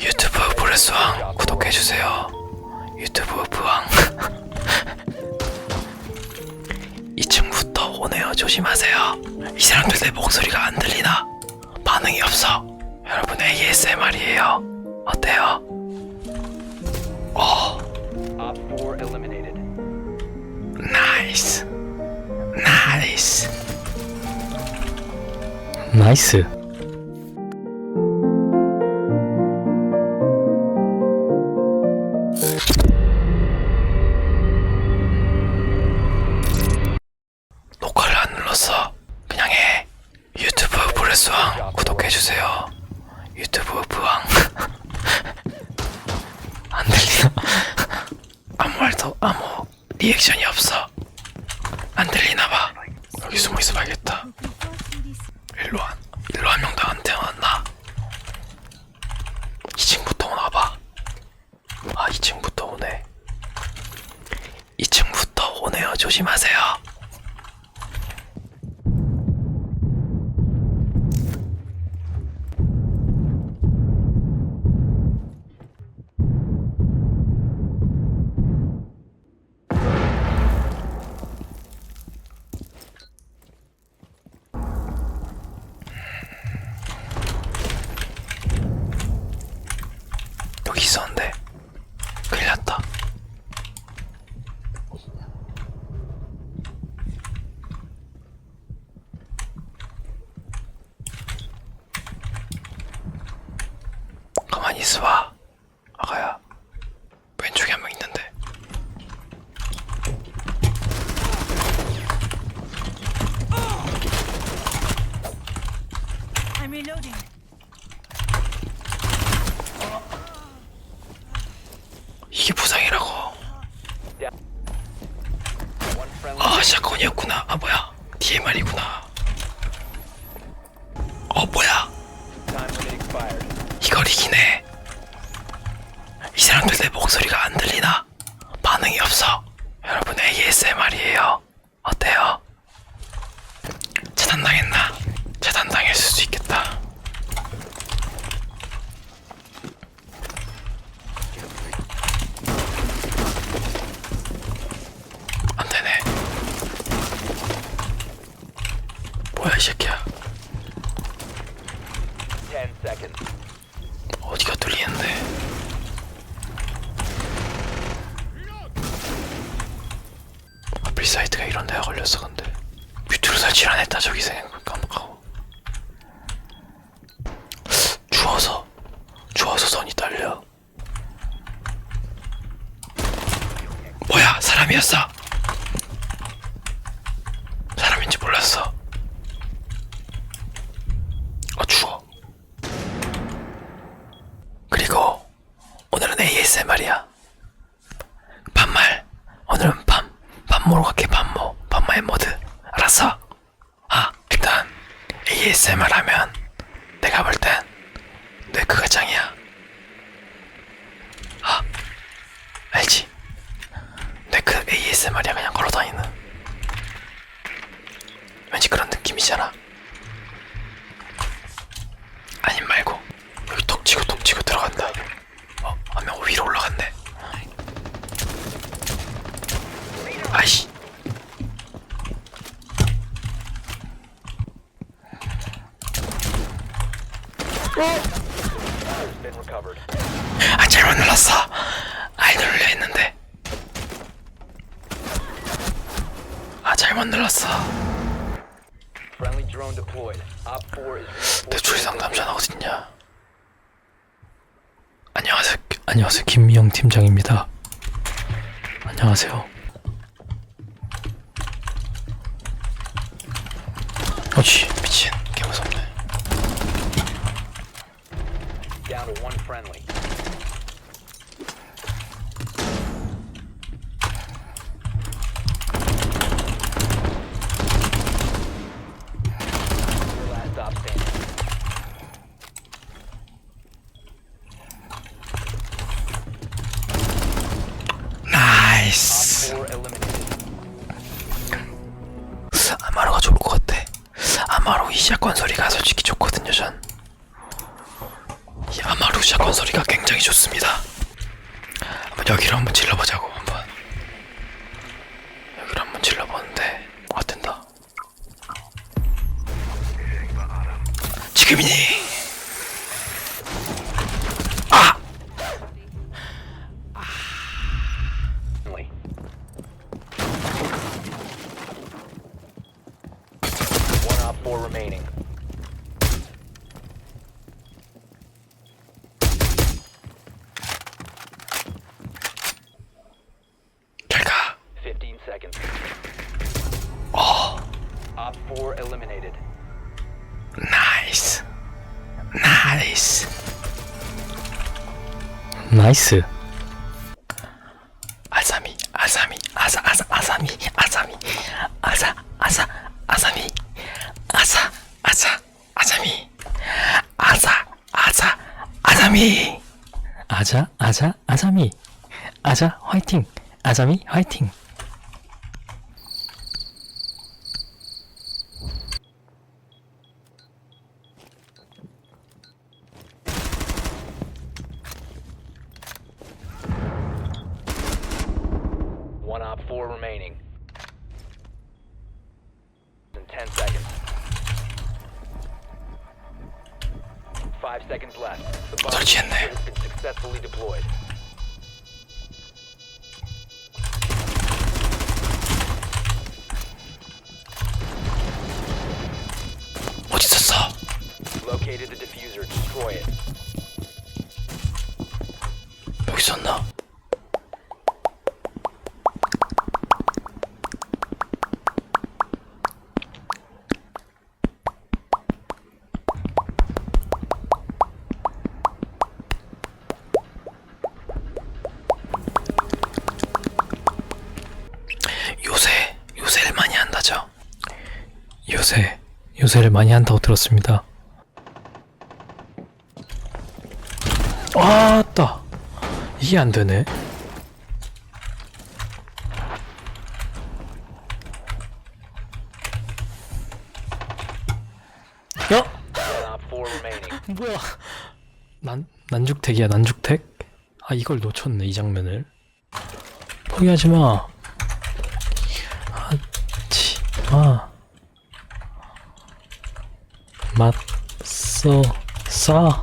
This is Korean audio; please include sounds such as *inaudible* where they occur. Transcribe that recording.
유튜브 브레스왕 구독해주세요. 유튜브 부왕. 2층부터 *laughs* 오네요. 조심하세요. 이 사람들 내 목소리가 안 들리나? 반응이 없어. 여러분 ASMR이에요. 어때요? 오, Op 4 eliminated. 나이스. 나이스. 나이스. 구독해주세요. 유튜브 부왕. *laughs* 안 들리나? 아무 말도 아무 리액션이 없어. 안 들리나 봐. 여기 숨어 있어봐야겠다. 일로 한 일로 한 명도 안 태어났나? 2층부터 오나 봐. 아 2층부터 오네. 2층부터 오네요. 조심하세요. 여기 있었는데 큰일 났다 가만히 있어봐 아가야 왼쪽에 한 명 있는데 I'm reloading. 이게 friendly. 아 샷건이었구나 아 뭐야 DMR이구나 어 뭐야. 이걸 이기네. 이 사람들 내 목소리가 안 들리나? 반응이 없어. 여러분 ASMR이에요. 어때요? 차단당했나? 차단당할 수도 있겠다. 뭐야 이 새끼야? 10 seconds. 어디가 뚫리는데? 아플 사이트가 이런 데가 걸렸어 근데 뮤트로 설치를 안 했다 저기 생각 깜빡하고 추워서 추워서 손이 떨려 뭐야 사람이었어 사람인지 몰랐어 아 추워 그리고 오늘은 ASMR이야. 반말. 오늘은 밤. 밤모로 갈게 밤모. 밤마의 모드. 알았어? 아 일단 ASMR 하면 내가 볼 땐 뇌크가 짱이야. 아 알지? 뇌크 ASMR이야 그냥 걸어 아 잘못 눌렀어. 아이 누르려 했는데. 아 잘못 눌렀어. Friendly drone deployed. Op 4 is 대출 상담자는 어딨냐? 안녕하세요. 안녕하세요. 김미영 팀장입니다. 안녕하세요. 어치 미친 개 무섭네. down to one friendly. Your last stop standing. 나이스. 4 eliminated. 아마로가 좋을 것 같아. 아마로 이 샷건 소리가 솔직히 좋거든요, 전. 이 아마루 샷건 소리가 굉장히 좋습니다. 한번 여기를 한번 질러보자고 한번. 여기를 한번 질러보는데 안 된다. 지금이니. 나이스. 나이스. 아사미, 아사미, 아사, 아사, 아사미, 아사미, 아사, 아사, 아사미, 아사, 아사, 아사미, 아사, 아사, 아사미. 아자, 아자, 아자미. 아자, 화이팅. 아자미, 화이팅. four remaining. In 10 seconds. Five seconds left. The bomb has been successfully deployed. What is this? Located the diffuser. Destroy it. Pójdź now? 요새, 요새를 많이 한다고 들었습니다. 아따. 이게 안 되네. 야! Remaining. 뭐야? 난 난죽택이야 난죽택? 아 이걸 놓쳤네 이 장면을. 포기하지 마. 하지 마. map so saw